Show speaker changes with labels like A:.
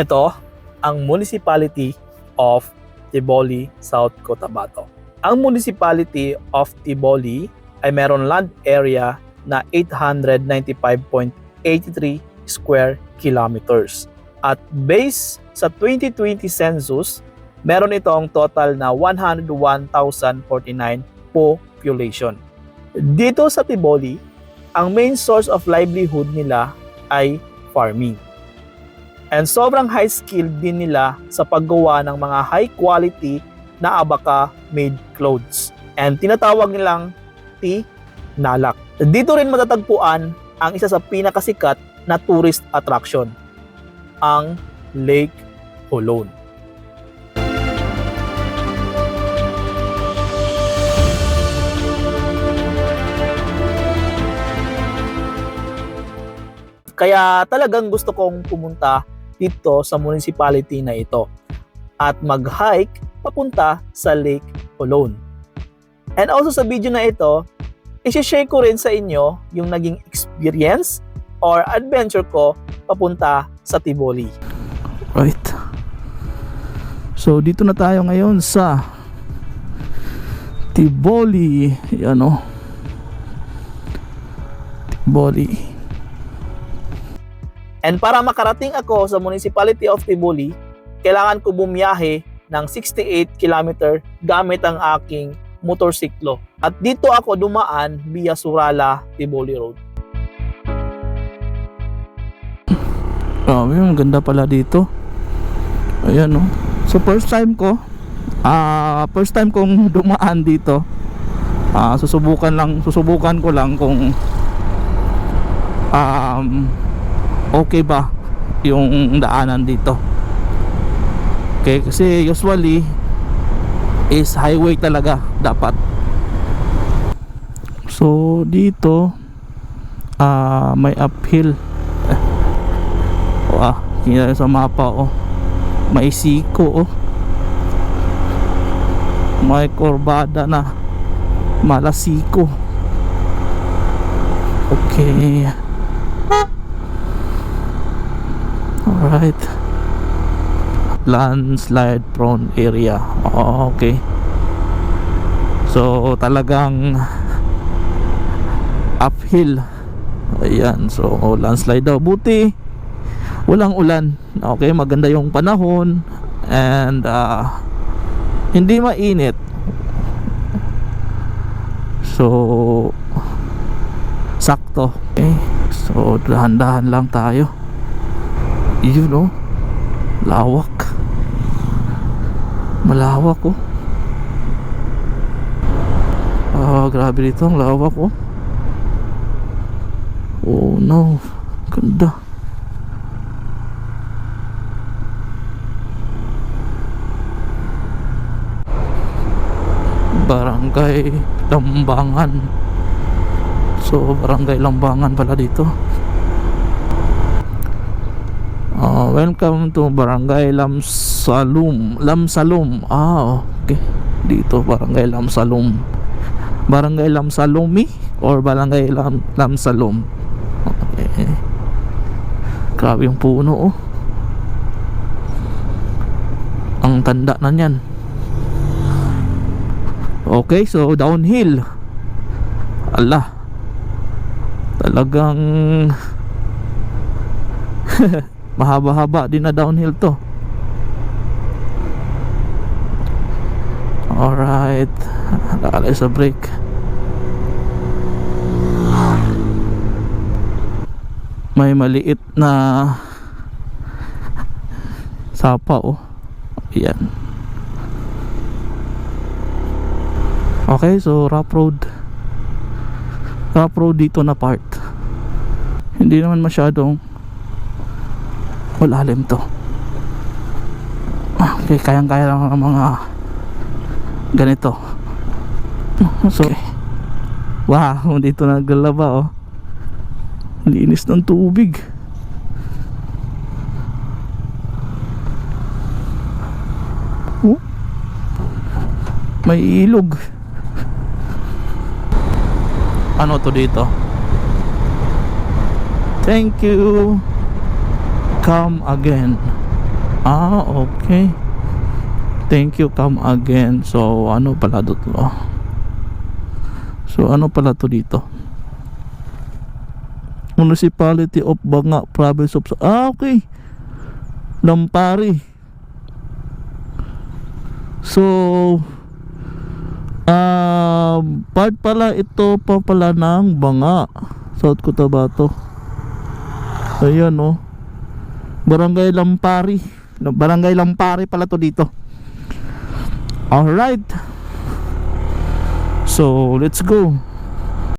A: Ito ang Municipality of Tiboli, South Cotabato. Ang Municipality of Tiboli ay meron land area na 895.83 square kilometers. At base sa 2020 census, meron itong total na 101,049 population. Dito sa Tiboli, ang main source of livelihood nila ay farming. And sobrang high skill din nila sa paggawa ng mga high quality na abaka made clothes. And tinatawag nilang T-Nalak. Dito rin matatagpuan ang isa sa pinakasikat na tourist attraction, ang Lake Holon. Kaya talagang gusto kong pumunta dito sa municipality na ito at mag-hike papunta sa Lake Holon. And also sa video na ito, isi-share ko rin sa inyo yung naging experience or adventure ko papunta sa Tivoli.
B: Right. So dito na tayo ngayon sa Tiboli, yan o.
A: And para makarating ako sa Municipality of Tiboli, kailangan ko bumiyahe ng 68 km gamit ang aking motorsiklo. At dito ako dumaan via Surala, Tiboli Road.
B: Grabe, ang ganda pala dito. Ayan o. So first time ko, ah first time kong dumaan dito. Ah susubukan lang, susubukan ko lang kung um okay ba yung daanan dito. Okay, kasi usually is highway talaga dapat. So dito ah may uphill Wah, kita sa mapa oh. May siko oh. May korbada na malasiko. Okay. Alright. Landslide prone area. Oh, okay. So talagang uphill. Ayan, so landslide daw. Buti walang ulan okay maganda yung panahon and uh, hindi mainit so sakto okay so dahan-dahan lang tayo you know lawak. Malawak oh. Ah grabe dito. Ang lawak oh. Oh no. Ganda. Barangay Lambangan. So Barangay Lambangan pala dito Ah, Welcome to Barangay Lamsalum. Lamsalum. Ah okay. Dito Barangay Lamsalum. Barangay Lamsalumi Or Barangay Lam, Lamsalum? Okay. Grabe yung puno oh. Ang tanda na niyan. Okay, so downhill. Allah. Talagang mahaba-haba din na downhill to. Alright. Nakalay sa brake. May maliit na sapa oh. Ayan. Okay, so rough road. Rough road dito na part. Hindi naman masyadong malalim to. Okay, kayang-kaya lang ang mga ganito. So, wow, dito naglalaba oh. Linis ng tubig. Oh. May ilog. Ano to dito? Thank you. Come again. Ah, okay. Thank you, come again. So, ano pala to? So, ano pala to dito? Municipality of Banga, Province of... Ah, okay. Lampari. So, um, part pala ito pa pala ng Banga, South Cotabato. Ayan, oh. Barangay Lampari. Barangay Lampari pala to dito. Alright. So, let's go.